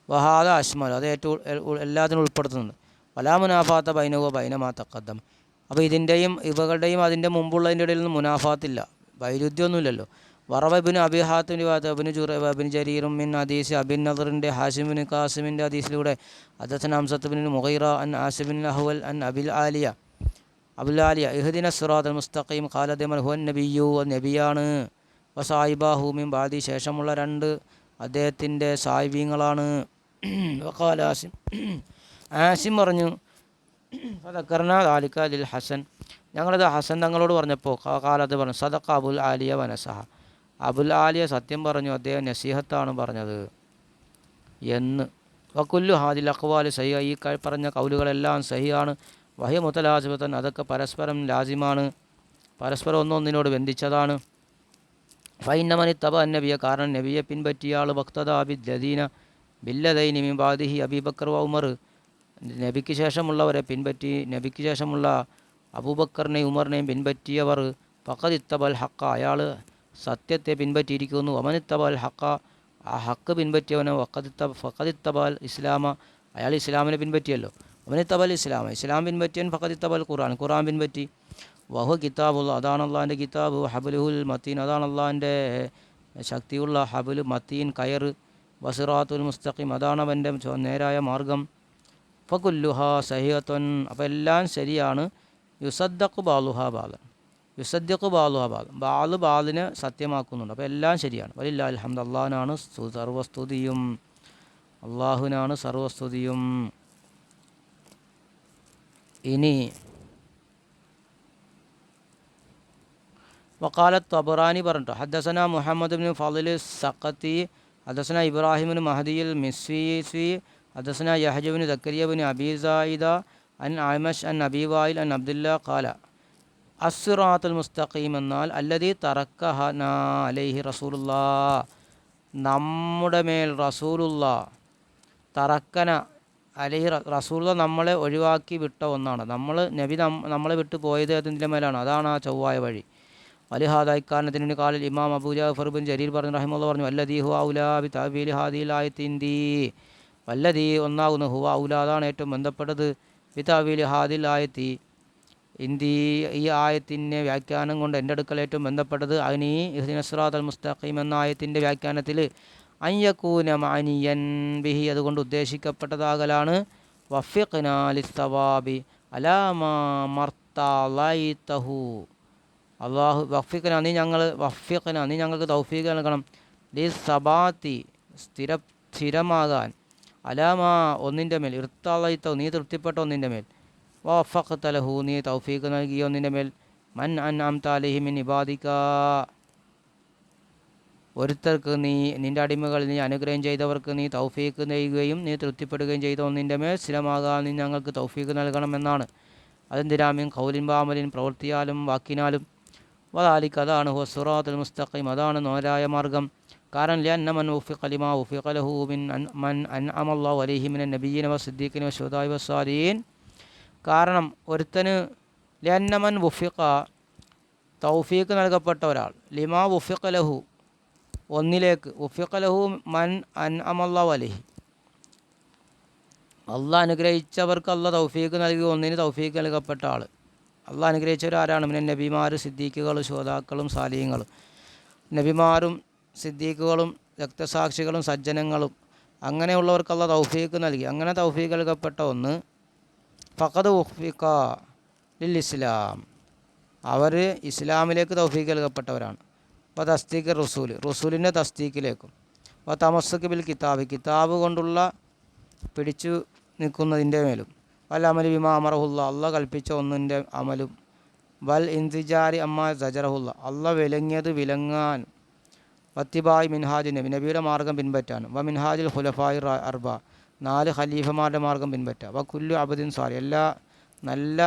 വഹാദ അഷ്മൽ. അത് ഏറ്റവും എല്ലാത്തിനും ഉൾപ്പെടുത്തുന്നുണ്ട്. വലാ മുനാഫാത്ത ബൈനവോ ബൈനമാ തക്കദ്ദം അപ്പോൾ ഇതിന്റെയും ഇവകളുടെയും അതിന്റെ മുമ്പുള്ളതിന്റെ ഇടയിൽ നിന്ന് മുനാഫാത്തില്ല. വൈരുദ്ധ്യമൊന്നുമില്ലല്ലോ. വറവബിന് അബിഹാത്തിന്റെ അബിന് ജുറൈബ് അബിൻ ജരീറും മിൻ അദീസ് അബിൻ നദറിന്റെ ഹാസിമിൻ കാസിമിന്റെ ഹദീസിലൂടെ അദത്തൻ അംസത്തുബിൻ മുഹൈറ അൻ ആസിബിൻ അഹുവൽ അൻ അബിൽ ആലിയ അബുൽ ആലിയ ഇഹദിന സുറാദ് മുസ്തഖീം ഖാലദ് ഹുവൻ നബിയു നബിയാണ് വസായിബാഹൂമിൻ ബാദി ശേഷമുള്ള രണ്ട് അദ്ദേഹത്തിന്റെ സായിബീങ്ങളാണ് ആസിം ആസിം പറഞ്ഞു ഫതക്കർന ദാലിക ലിൽ ഹസൻ ഞങ്ങളിത് ഹസൻ തങ്ങളോട് പറഞ്ഞപ്പോൾ കാലത്ത് പറഞ്ഞു സദക്ക അബുൽ ആലിയ വനസഹ അബുൽ ആലിയ സത്യം പറഞ്ഞു അദ്ദേഹം നസീഹത്താണ് പറഞ്ഞത്. എന്ന്. വക്കുല്ലു ഹാദിൽ അഖ്വാൽ സഹി ഈ പറഞ്ഞ കൗലുകളെല്ലാം സഹിയാണ് വഹി മുത്തലാസിബത്തൻ അതൊക്കെ പരസ്പരം ലാസിമാണ് പരസ്പരം ഒന്നൊന്നിനോട് ബന്ധിച്ചതാണ്. ഫൈനമനി തബ നബിയ കാരണം നബിയെ പിൻപറ്റിയ ആൾ ഭക്തത ബിദ്ദീന ബില്ലദൈനി മിംബാദിഹി അബീബക്കർ വ ഉമർ. നബിക്ക് ശേഷമുള്ളവരെ പിൻപറ്റി നബിക്ക് ശേഷമുള്ള അബൂബക്കറിനെയും ഉമറിനെയും പിൻപറ്റിയവർ ഫഖദ് ഇത്തബൽ ഹക്ക അയാൾ സത്യത്തെ പിൻപറ്റിയിരിക്കുന്നു. അമനിത്തബാൽ ഹക്ക ആ ഹക്ക് പിൻപറ്റിയവനോ വക്കതിത്ത ഫക്കതിത്തബാൽ ഇസ്ലാമ അയാൾ ഇസ്ലാമിനെ പിൻപറ്റിയല്ലോ. അമനിത്തബൽ ഇസ്ലാമ ഇസ്ലാം പിൻപറ്റിയൻ ഫഖദിത്തബൽ ഖുർആൻ ഖുർആൻ പിൻപറ്റി. വഹു കിതാബുള്ള അതാണ് അള്ളാഹിന്റെ കിതാബ്. ഹബലുഹുൽ മത്തീൻ അതാണ് അള്ളാഹിന്റെ ശക്തിയുള്ള ഹബുൽ മത്തീൻ കയർ ബസിറാത്തുൽ മുസ്തഖിം അതാണ് അവന്റെ നേരായ മാർഗം. ഫകുല്ലുഹ സഹിഹത്വൻ അപ്പോൾ എല്ലാം ശരിയാണ്. യുസദ്ദഖ് ബാലുഹ ബാലൻ യുസദ്യക്ക് ബാളുവ ബാളും ബാള് ബാളിനെ സത്യമാക്കുന്നുണ്ട് അപ്പോൾ എല്ലാം ശരിയാണ് വലില്ല അലഹമ്മദ് അള്ളാഹിനാണ് സർവസ്തുതിയും അള്ളാഹുവിനാണ് സർവസ്തുതിയും ഇനി വക്കാലത്ത് അബുറാനി പറഞ്ഞിട്ടോ ഹദ്ദസന മുഹമ്മദ് ബിൻ ഫലിൽ സഖത്തി ഹദ്ദസന ഇബ്രാഹിം ബിൻ മഹദിയിൽ മിസ്വി സ്വി ഹദ്ദസന യഹജുബിൻ സക്കരിയ ബിൻ അബീസായിദ അൻ ആമഷ് അൻ അബീവായിൽ അൻ അബ്ദുല്ല ഖാല അസുറാത്തുൽ മുസ്തഖീം എന്നാൽ അല്ലതി തറക്കഹന അലൈഹി റസൂലുള്ള. നമ്മുടെ മേൽ റസൂലുള്ള തറക്കന അലൈഹി റസൂലുള്ള നമ്മളെ ഒഴിവാക്കി വിട്ട ഒന്നാണ്. നമ്മൾ നബി നമ്മളെ വിട്ട് പോയത് അതിന്റെ മേലാണ്. അതാണ് ആ ചൊവ്വായ വഴി. വലിഹാദ ഇക്കാരണത്തിന് കാലിൽ ഇമാം അബൂ ജാഫർ ബിൻ ജരീർ പറഞ്ഞു റഹിമുള്ള പറഞ്ഞു വല്ലദീ ഹു ഔലാബി തബീൽ ഹാദിലായി തിന്തി വല്ലദീ ഒന്നാകുന്നു ഹുവ ഔല അതാണ് ഏറ്റവും ബന്ധപ്പെട്ടത്. ബി തബീൽ ഹാദിലായി തീ ഇന്തി ഈ ആയത്തിന്റെ വ്യാഖ്യാനം കൊണ്ട് എന്റെ അടുക്കൽ ഏറ്റവും ബന്ധപ്പെട്ടത് അഗ്നി ഇഹ്ദിനസ്രാത്ത് അൽ മുസ്തഖീം എന്ന ആയത്തിന്റെ വ്യാഖ്യാനത്തിൽ അയ്യക്കൂന മാനിയൻ ബിഹി അതുകൊണ്ട് ഉദ്ദേശിക്കപ്പെട്ടതാകലാണ് വഫിഖ്നാലിസ്തവാബി അലാമർത്തഹു അലാമാ മർത്തഹു അള്ളാഹു വഫിഖന നീ ഞങ്ങൾ വഫിഖന നീ ഞങ്ങൾക്ക് തൗഫീഖ് നൽകണം. ലി സബാത്തി സ്ഥിര സ്ഥിരമാകാൻ. അലാമാ ഒന്നിന്റെ മേൽ ഇർത്താളയിത്തോ നീ തൃപ്തിപ്പെട്ട ഒന്നിന്റെ മേൽ. വഫഖ് നീ തൗഫീഖ് നൽകിയ ഒന്നിന്റെ മേൽ മൻ അൻ അം താലിഹിമിൻ ഇബാദിക്ക ഒരുത്തർക്ക് നീ നിന്റെ അടിമകൾ നീ അനുഗ്രഹം ചെയ്തവർക്ക് നീ തൗഫീഖ് നൽകുകയും നീ തൃപ്തിപ്പെടുകയും ചെയ്ത ഒന്നിന്റെ മേൽ സ്ഥിരമാകാൻ നീ ഞങ്ങൾക്ക് തൗഫീക്ക് നൽകണമെന്നാണ്. അതെന്തിരാമിൻ കൗലിൻ ബാമലിൻ പ്രവൃത്തിയാലും വാക്കിനാലും. വദാലിക്ക് അതാണ് ഹുസുറാത്തുൽ മുസ്തഖിം. അതാണ് നോരായ മാർഗം. കാരണം ലി മൻ ഉഫിഖ ലിമാ ഉഫിഖ ലഹു മിൻ അൻ അമല്ലാ അൻഅമല്ലാഹു നബീന വ സിദ്ദീഖിൻ വ വശുഹദാഇ വസ്സാലിഹീൻ കാരണം ഒരുത്തന് ലന്നമൻ വുഫിഖ തൗഫീക്ക് നൽകപ്പെട്ട ഒരാൾ. ലിമാ വുഫിഖ ലഹു. ഒന്നിലേക്ക്. വുഫിഖ ലഹു മൻ അൻ അമല്ലാ അലൈഹി അള്ളാഹ് അനുഗ്രഹിച്ചവർക്ക് അല്ല തൗഫീക്ക് നൽകി ഒന്നിന് തൗഫീക്ക് നൽകപ്പെട്ട ആൾ അള്ളാഹ് അനുഗ്രഹിച്ചവരാരാണ് പിന്നെ നബിമാർ സിദ്ദീഖുകൾ ശ്രോതാക്കളും സാലിഹ്യങ്ങളും നബിമാരും സിദ്ദീഖുകളും രക്തസാക്ഷികളും സജ്ജനങ്ങളും. അങ്ങനെയുള്ളവർക്കുള്ള തൗഫീക്ക് നൽകി. അങ്ങനെ തൗഫീക്ക് നൽകപ്പെട്ട ഒന്ന് ഫഖദ് ഉഹ്ഫിക്ക ലിൽ ഇസ്ലാം അവർ ഇസ്ലാമിലേക്ക് തൗഫീക്ക് നൽകപ്പെട്ടവരാണ്. അപ്പോൾ തസ്തീക്ക് റസൂൽ റസൂലിന്റെ തസ്തീക്കിലേക്കും അപ്പോൾ തമസ്സക്ക് ബിൽ കിതാബ് കിതാബ് കൊണ്ടുള്ള പിടിച്ചു നിൽക്കുന്നതിന്റെ മേലും. വൽ അമലി ബിമാ അമറഹുല്ല അള്ള കൽപ്പിച്ച ഒന്നിന്റെ അമലും. വൽ ഇൻതിജാരി അമ്മ സജറഹുല്ല അള്ള വിലങ്ങിയത് വിലങ്ങാൻ. വത്തിബായ് മിൻഹാജ് നബി നബിയുടെ മാർഗം പിൻപറ്റാനും. വ മിൻഹാജിൽ ഹുലഫായി അർബ നാല് ഖലീഫമാരുടെ മാർഗം പിൻപറ്റുക. അപ്പോൾ കുല്ലു അബദിൻ സ്വാലി എല്ലാ നല്ല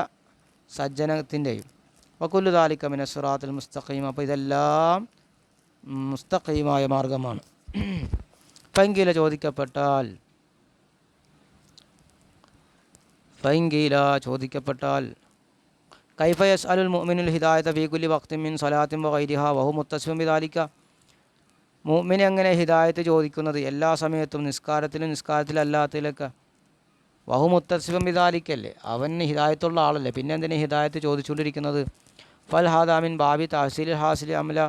സജ്ജനത്തിന്റെയും. അപ്പോൾ കുല്ലു ദാലിക്ക മിന സുറാത്തുൽ മുസ്തഖീം. അപ്പോൾ ഇതെല്ലാം മുസ്തഖീമായ മാർഗമാണ്. ഫൈങ്കീല ചോദിക്കപ്പെട്ടാൽ ഫൈങ്കീല ചോദിക്കപ്പെട്ടാൽ കൈഫയസ് അലുൽ മുഅ്മിനുൽ ഹിദായത ഫീ കുല്ലി വഖ്തിൻ മിൻ സലാത്തിൻ വഗൈരിഹ വഹു മുത്തസിഫും ബിദാലിക. മുഅ്മിൻ എങ്ങനെ ഹിദായത്ത് ചോദിക്കുന്നത്? എല്ലാ സമയത്തും നിസ്കാരത്തിലും നിസ്കാരത്തിലല്ലാത്തതിലൊക്കെ. വഹു മുത്തസിഫും അവന് അവൻ ഹിദായത്തുള്ള ആളല്ലേ? പിന്നെ എന്തിനാ ഹിദായത്ത് ചോദിച്ചുകൊണ്ടിരിക്കുന്നത്? ഫൽ ഹാദാമിൻ ബാബി തഹസീൽ ഹാസിൽ അമല.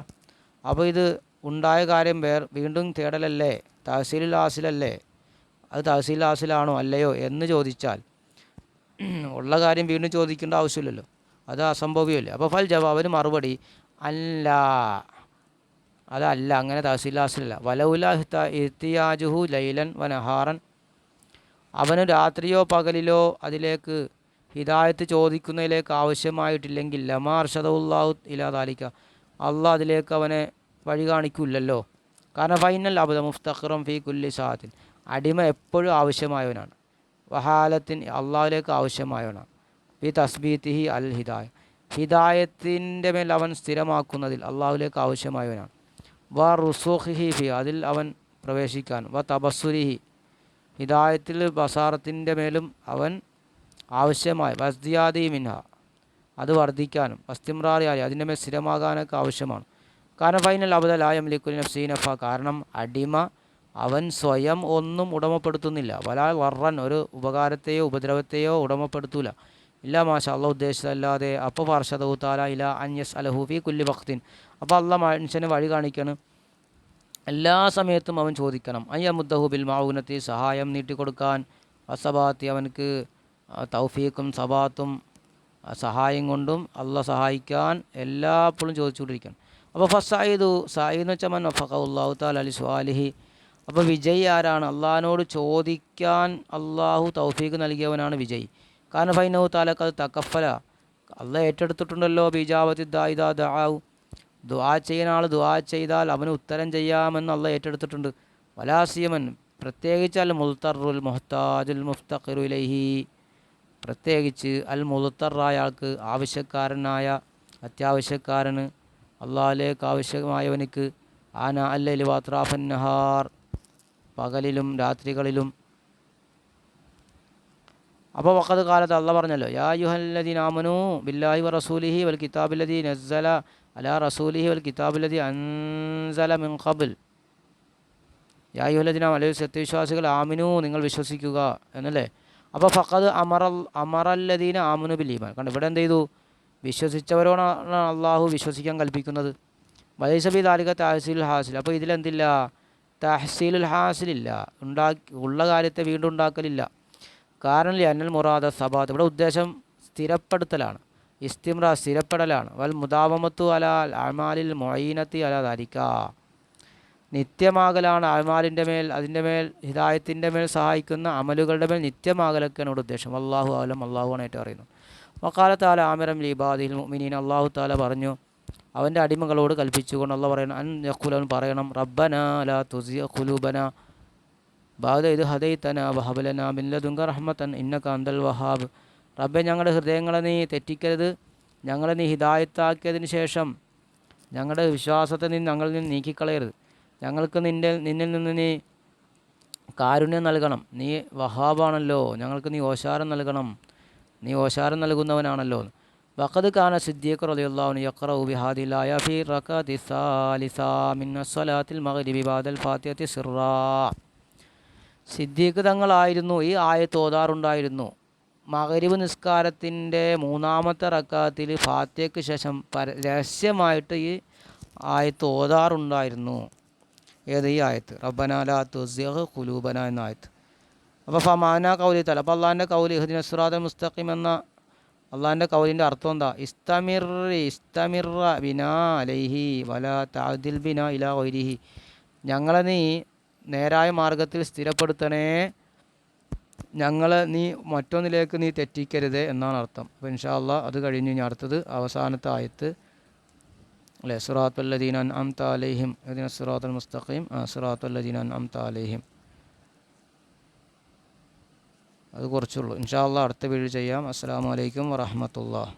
അപ്പോൾ ഇത് ഉണ്ടായ കാര്യം വേർ വീണ്ടും തേടലല്ലേ? തഹസീൽ ഹാസിലല്ലേ? അത് തഹസീൽ ഹാസിലാണോ അല്ലയോ എന്ന് ചോദിച്ചാൽ ഉള്ള കാര്യം വീണ്ടും ചോദിക്കേണ്ട ആവശ്യമില്ലല്ലോ. അത് അസംഭവ്യമല്ലേ അപ്പോൾ ഫൽ ജവാബിന് മറുപടി അല്ല. അതല്ല അങ്ങനെ തഹസീലാസിലല്ല വലൗല ഇത്തിയാജുഹു ലൈലൻ വനഹാറൻ. അവന് രാത്രിയോ പകലിലോ അതിലേക്ക് ഹിദായത്ത് ചോദിക്കുന്നതിലേക്ക് ആവശ്യമായിട്ടില്ലെങ്കിൽ ലമാർഷദുല്ലാഹു ഇലാതാലിക്ക അള്ളാഹ് അതിലേക്ക് അവനെ വഴി കാണിക്കില്ലല്ലോ. കാരണം ഫൈനൽ അബദ മുഫ്തഖറും ഫി കുല്ലി സാത്തിൻ അടിമ എപ്പോഴും ആവശ്യമായവനാണ്. വഹാലത്തിൻ അള്ളാഹിലേക്ക് ആവശ്യമായവനാണ്. ഫി തസ്ബീത്തിഹി അൽ ഹിദായ. ഹിദായത്തിന്റെ മേൽ അവൻ സ്ഥിരമാക്കുന്നതിൽ അള്ളാഹുലേക്ക് ആവശ്യമായവനാണ്. വ റുസൂഖിഹി ഫി അതിൽ അവൻ പ്രവേശിക്കാൻ. വ തപസ്സുരിഹി ഹിദായത്തിൽ ബസാറത്തിന്റെ മേലും അവൻ ആവശ്യമായ. വസ്തിയാദി മിൻഹ അത് വർദ്ധിക്കാനും. വസ്തിമ്രാറിയായി അതിന്റെ മേൽ സ്ഥിരമാകാനൊക്കെ ആവശ്യമാണ്. കാരണം ഫൈനൽ അബദലായം ലിക്കുൽ നഫ്സീനഫ കാരണം അടിമ അവൻ സ്വയം ഒന്നും ഉടമപ്പെടുത്തുന്നില്ല. വലാ വർറൻ ഒരു ഉപകാരത്തെയോ ഉപദ്രവത്തെയോ ഉടമപ്പെടുത്തൂല. ഇല്ല മാഷ അള്ള ഉദ്ദേശിച്ചതല്ലാതെ അപ്പോൾ ഫർഷദു താല ഇല അന്യസ് അലഹൂഫി കുല്ലി ഭക്തിൻ അപ്പോൾ അള്ള മനുഷ്യനെ വഴി കാണിക്കണം. എല്ലാ സമയത്തും അവൻ ചോദിക്കണം. അയ്യ മുദ്ദഹു ബിൽ മാവുനത്തി സഹായം നീട്ടിക്കൊടുക്കാൻ. അസബാത്തി അവനക്ക് തൗഫീഖും സബാത്തും സഹായം കൊണ്ടും അല്ല സഹായിക്കാൻ എല്ലാപ്പോഴും ചോദിച്ചുകൊണ്ടിരിക്കണം. അപ്പോൾ ഫസ്റ്റ് സായിദു സായിദ് എന്ന് വെച്ചാൽ മൻ വഫഖഹുല്ലാഹു താല അലി സ്വാലിഹി. അപ്പോൾ വിജയ് ആരാണ്? അള്ളാഹിനോട് ചോദിക്കാൻ അള്ളാഹു തൗഫീഖ് നൽകിയവനാണ് വിജയ്. കാരണം ഫൈനഹു താലക്കത് തക്കഫല അല്ല ഏറ്റെടുത്തിട്ടുണ്ടല്ലോ ബിജാവതി ദായിദാ ദാവു ദുആ ചെയ്യുന്ന ആൾ ദുആ ചെയ്താൽ അവന് ഉത്തരം ചെയ്യാമെന്ന് അള്ള ഏറ്റെടുത്തിട്ടുണ്ട്. വലാസിയമൻ പ്രത്യേകിച്ച് അൽ മുൽത്തറുൽ മുഹ്താജുൽ മുഫ്തഖിറു ഇലൈഹി പ്രത്യേകിച്ച് അൽ മുൽത്തറായ ആൾക്ക് ആവശ്യക്കാരനായ അത്യാവശ്യക്കാരന് അള്ളാഹിലേക്ക് ആവശ്യമായവനിക്ക് ആന അല്ലലി വാത്രാഫൻ നഹാർ പകലിലും രാത്രികളിലും. അപ്പോൾ വക്കത് കാലത്ത് അള്ളാഹ് പറഞ്ഞല്ലോ യാ യുഹല്ലദീൻ ആമനു ബില്ലാഹി വ റസൂലിഹി വൽ കിതാബില്ലദീ നസ്സല അലാ റസൂലിഹി വൽ കിതാബില്ലദീ അൻസല മിൻ ഖബൽ. യാ യുഹല്ലദീൻ അലൈഹി സത്യവിശ്വാസികൾ ആമിനു നിങ്ങൾ വിശ്വസിക്കുക എന്നല്ലേ? അപ്പോൾ ഫഖദ് അമറൽ അമറല്ലദീന ആമനു ബിൽ ഈമാൻ. കണ്ടോ ഇവിടെ എന്ത് ചെയ്തു വിശ്വസിച്ചവരോടാണ് അള്ളാഹു വിശ്വസിക്കാൻ കൽപ്പിക്കുന്നത്. വലൈസബി താലിക തഹസീൽ ഹാസിൽ. അപ്പോൾ ഇതിലെന്തില്ല തഹസീലുൽ ഹാസിലില്ല ഉണ്ടാക്കി ഉള്ള കാര്യത്തെ വീണ്ടും ഉണ്ടാക്കലില്ല. കാരണം അന്നൽ മുറാദ സബാത്ത്. ഇവിടെ ഉദ്ദേശം സ്ഥിരപ്പെടുത്തലാണ്. ഇസ്തിമ്ര സ്ഥിരപ്പെടലാണ്. വൽ മുദാവമത്തു അല അമാലിൽ മൊയ്യനത്തി അല ധരിക്ക നിത്യമാകലാണ് അമാലിന്റെ മേൽ അതിന്റെ മേൽ ഹിദായത്തിന്റെ മേൽ സഹായിക്കുന്ന അമലുകളുടെ മേൽ നിത്യമാകലൊക്കെയാണ് ഇവിടെ ഉദ്ദേശം. അള്ളാഹു ആലം അള്ളാഹുവാണ് ഏറ്റവും അറിയുന്നത്. വക്കാലത്താല ആമിറം ലീബാദിൽ മിനീൻ അള്ളാഹു താല പറഞ്ഞു അവന്റെ അടിമകളോട് കൽപ്പിച്ചുകൊണ്ട് അള്ള പറയണം അൻ യഖുലവൻ പറയണം റബ്ബന ലാ തുസിയ ഖുലൂബന. ബാദ ഇത് ഹദൈത്തന വഹബലന മില്ലതുങ്ക റഹ്മത്തൻ ഇന്നക അന്തൽ വഹാബ്. റബ്ബെ ഞങ്ങളുടെ ഹൃദയങ്ങളെ നീ തെറ്റിക്കരുത്. ഞങ്ങളെ നീ ഹിതായത്താക്കിയതിന് ശേഷം ഞങ്ങളുടെ വിശ്വാസത്തെ നീ ഞങ്ങളിൽ നിന്ന് നീക്കിക്കളയരുത്. ഞങ്ങൾക്ക് നിന്റെ നിന്നിൽ നിന്ന് നീ കാരുണ്യം നൽകണം. നീ വഹാബാണല്ലോ. ഞങ്ങൾക്ക് നീ ഓശാരം നൽകണം. നീ ഓശാരം നൽകുന്നവനാണല്ലോ. വഖദ് കാന സിദ്ദീഖ് റളിയല്ലാഹു യഖറഉ ബിഹാദിലായ ഫി റകഅതി സാലിസ മിൻ സ്വലാത്തിൽ മഗ്രിബി ബാദൽ ഫാത്തിഹത്തി സിറാ സിദ്ദീഖ് തങ്ങളായിരുന്നു ഈ ആയത്ത് ഓതാറുണ്ടായിരുന്നു. മകരിവ് നിസ്കാരത്തിന്റെ മൂന്നാമത്തെ റക്കാത്തിൽ ഫാത്തിയക്ക് ശേഷം പര രഹസ്യമായിട്ട് ഈ ആയത്ത് ഓതാറുണ്ടായിരുന്നു. ഏത് ഈ ആയത്ത്? റബ്ബനാല തുസ്യഹ് കുലൂബന എന്ന ആയത്ത്. അപ്പോൾ ഫമാന കൗലി തല. അപ്പോൾ അള്ളാഹിന്റെ കൗലി ഹുദിൻ അസ്റാദ് മുസ്തഖിം എന്ന അള്ളാഹിന്റെ കൗലിന്റെ അർത്ഥം എന്താ? ഇസ്തമിർ ഇസ്തമിർ ബിനാ അലൈഹി വല താദിൽ ബിന ഇല ഒരിഹി ഞങ്ങളെ നീ നേരായ മാർഗത്തിൽ സ്ഥിരപ്പെടുത്തണേ ഞങ്ങളെ നീ മറ്റൊന്നിലേക്ക് നീ തെറ്റിക്കരുത് എന്നാണ് അർത്ഥം. അപ്പോൾ ഇൻഷാല്ല അത് കഴിഞ്ഞ് ഞാൻ അടുത്തത് അവസാനത്തെ ആയത്ത്. അല്ലേ? സുറാത്തുല്ലദീൻ അൻ അം താലേഹിം ഇതിന് സുറാത്തുൽ മുസ്തഖീം. സുറാത്തുല്ലദീൻ അൻ അം താലേഹിം അത് കുറച്ചുള്ളൂ. ഇൻഷാ അള്ളാ അടുത്ത വീഡിയോ ചെയ്യാം. അസ്സാം വലൈക്കും വറഹമത്തുള്ള